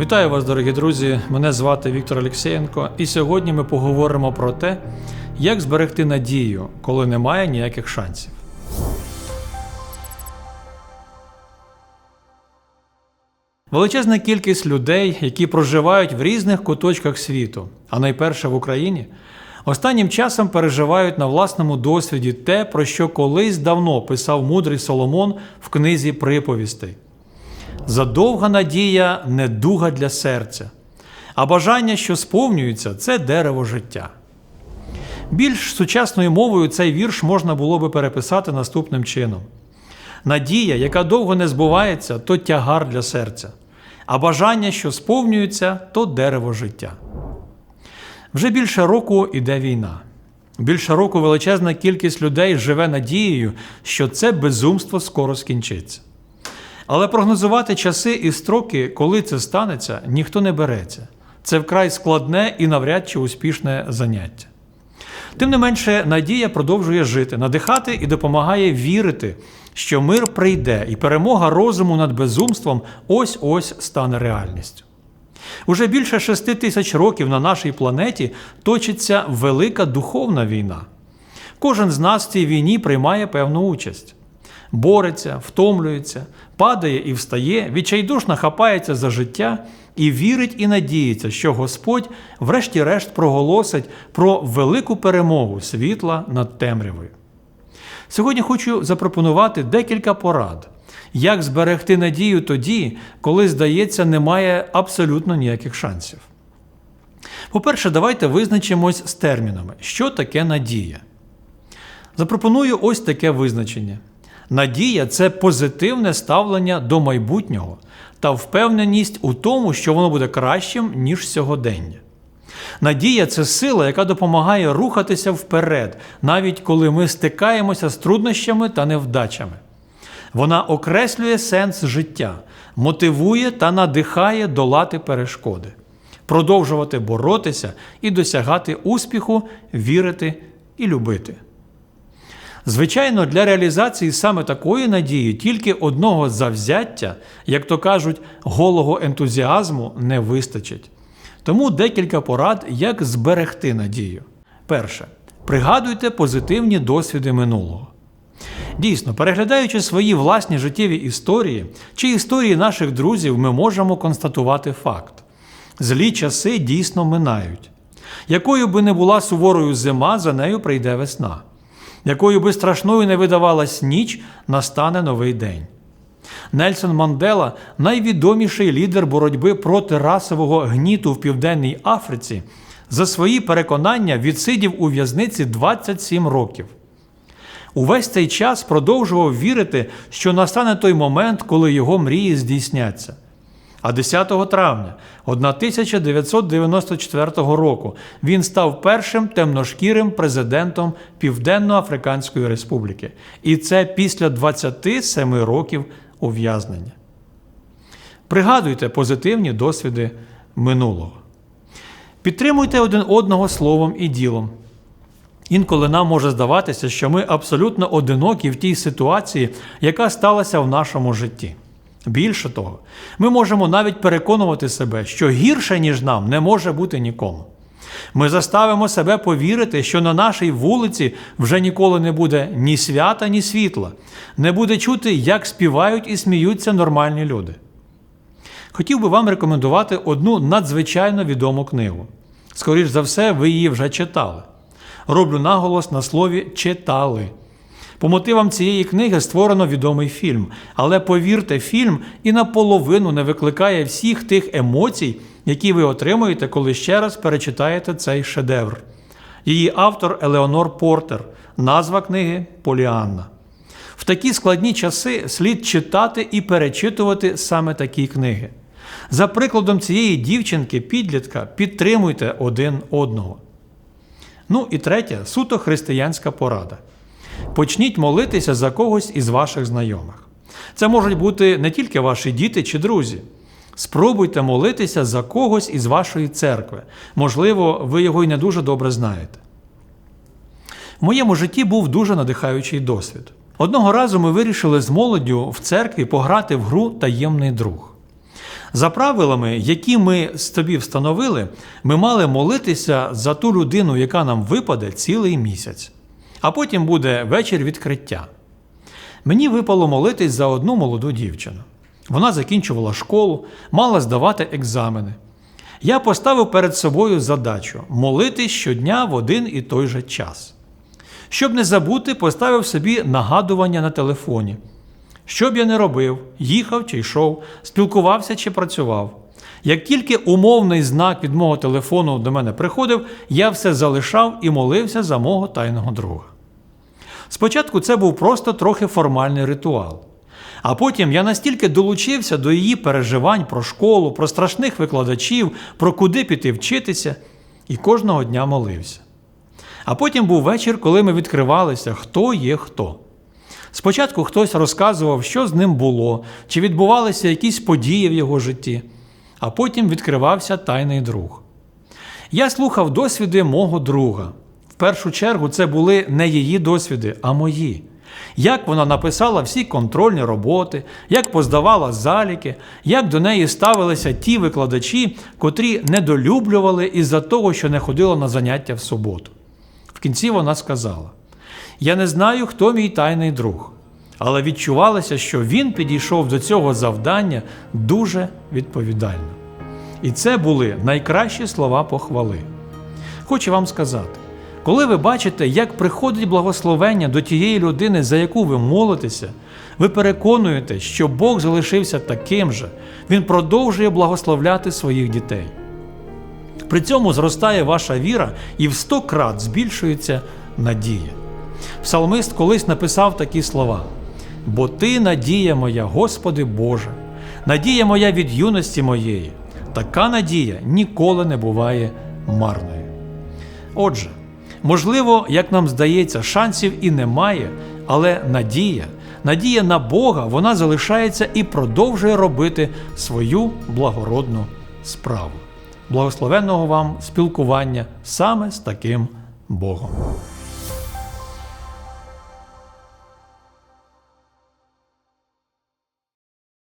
Вітаю вас, дорогі друзі! Мене звати Віктор Олексєєнко, і сьогодні ми поговоримо про те, як зберегти надію, коли немає ніяких шансів. Величезна кількість людей, які проживають в різних куточках світу, а найперше в Україні, останнім часом переживають на власному досвіді те, про що колись давно писав мудрий Соломон в книзі приповістей. Задовга надія недуга для серця, а бажання, що сповнюються, це дерево життя. Більш сучасною мовою цей вірш можна було би переписати наступним чином: Надія, яка довго не збувається, то тягар для серця, а бажання, що сповнюються, то дерево життя. Вже більше року іде війна. Більше року величезна кількість людей живе надією, що це безумство скоро скінчиться. Але прогнозувати часи і строки, коли це станеться, ніхто не береться. Це вкрай складне і навряд чи успішне заняття. Тим не менше, надія продовжує жити, надихати і допомагає вірити, що мир прийде і перемога розуму над безумством ось ось стане реальністю. Уже більше шести тисяч років на нашій планеті точиться велика духовна війна. Кожен з нас в цій війні приймає певну участь бореться, втомлюється, падає і встає, відчайдушно хапається за життя і вірить і надіється, що Господь, врешті-решт, проголосить про велику перемогу світла над темрявою. Сьогодні хочу запропонувати декілька порад, як зберегти надію тоді, коли, здається, немає абсолютно ніяких шансів. По-перше, давайте визначимось з термінами, що таке надія. Запропоную ось таке визначення. Надія це позитивне ставлення до майбутнього та впевненість у тому, що воно буде кращим, ніж сьогодення. Надія це сила, яка допомагає рухатися вперед, навіть коли ми стикаємося з труднощами та невдачами. Вона окреслює сенс життя, мотивує та надихає долати перешкоди, продовжувати боротися і досягати успіху, вірити і любити. Звичайно, для реалізації саме такої надії тільки одного завзяття, як то кажуть, голого ентузіазму не вистачить. Тому декілька порад, як зберегти надію. Перше. Пригадуйте позитивні досвіди минулого. Дійсно, переглядаючи свої власні життєві історії чи історії наших друзів, ми можемо констатувати факт: злі часи дійсно минають. Якою би не була суворою зима, за нею прийде весна якою би страшною не видавалась ніч, настане новий день. Нельсон Мандела, найвідоміший лідер боротьби проти расового гніту в Південній Африці, за свої переконання відсидів у в'язниці 27 років. Увесь цей час продовжував вірити, що настане той момент, коли його мрії здійсняться. А 10 травня 1994 року він став першим темношкірим президентом Південно-Африканської Республіки. І це після 27 років ув'язнення. Пригадуйте позитивні досвіди минулого. Підтримуйте один одного словом і ділом. Інколи нам може здаватися, що ми абсолютно одинокі в тій ситуації, яка сталася в нашому житті. Більше того, ми можемо навіть переконувати себе, що гірше, ніж нам, не може бути нікому. Ми заставимо себе повірити, що на нашій вулиці вже ніколи не буде ні свята, ні світла, не буде чути, як співають і сміються нормальні люди. Хотів би вам рекомендувати одну надзвичайно відому книгу. Скоріш за все, ви її вже читали. Роблю наголос на слові читали. По мотивам цієї книги створено відомий фільм, але повірте, фільм і наполовину не викликає всіх тих емоцій, які ви отримуєте, коли ще раз перечитаєте цей шедевр. Її автор Елеонор Портер, назва книги Поліанна. В такі складні часи слід читати і перечитувати саме такі книги. За прикладом цієї дівчинки, підлітка, підтримуйте один одного. Ну і третя суто християнська порада. Почніть молитися за когось із ваших знайомих. Це можуть бути не тільки ваші діти чи друзі. Спробуйте молитися за когось із вашої церкви. Можливо, ви його й не дуже добре знаєте. В моєму житті був дуже надихаючий досвід. Одного разу ми вирішили з молоддю в церкві пограти в гру таємний друг. За правилами, які ми з тобі встановили, ми мали молитися за ту людину, яка нам випаде цілий місяць. А потім буде вечір відкриття. Мені випало молитись за одну молоду дівчину. Вона закінчувала школу, мала здавати екзамени. Я поставив перед собою задачу молитись щодня в один і той же час. Щоб не забути, поставив собі нагадування на телефоні. Що б я не робив, їхав чи йшов, спілкувався чи працював. Як тільки умовний знак від мого телефону до мене приходив, я все залишав і молився за мого тайного друга. Спочатку це був просто трохи формальний ритуал. А потім я настільки долучився до її переживань про школу, про страшних викладачів, про куди піти вчитися, і кожного дня молився. А потім був вечір, коли ми відкривалися, хто є хто. Спочатку хтось розказував, що з ним було, чи відбувалися якісь події в його житті, а потім відкривався тайний друг. Я слухав досвіди мого друга. В першу чергу це були не її досвіди, а мої. Як вона написала всі контрольні роботи, як поздавала заліки, як до неї ставилися ті викладачі, котрі недолюблювали із-за того, що не ходила на заняття в суботу. В кінці вона сказала: Я не знаю, хто мій тайний друг, але відчувалося, що він підійшов до цього завдання дуже відповідально. І це були найкращі слова похвали. Хочу вам сказати, коли ви бачите, як приходить благословення до тієї людини, за яку ви молитеся, ви переконуєте, що Бог залишився таким же, Він продовжує благословляти своїх дітей. При цьому зростає ваша віра і в сто крат збільшується надія. Псалмист колись написав такі слова: Бо ти надія моя, Господи Боже, надія моя від юності моєї, така надія ніколи не буває марною. Отже, можливо, як нам здається, шансів і немає, але надія, надія на Бога, вона залишається і продовжує робити свою благородну справу. Благословенного вам спілкування саме з таким Богом.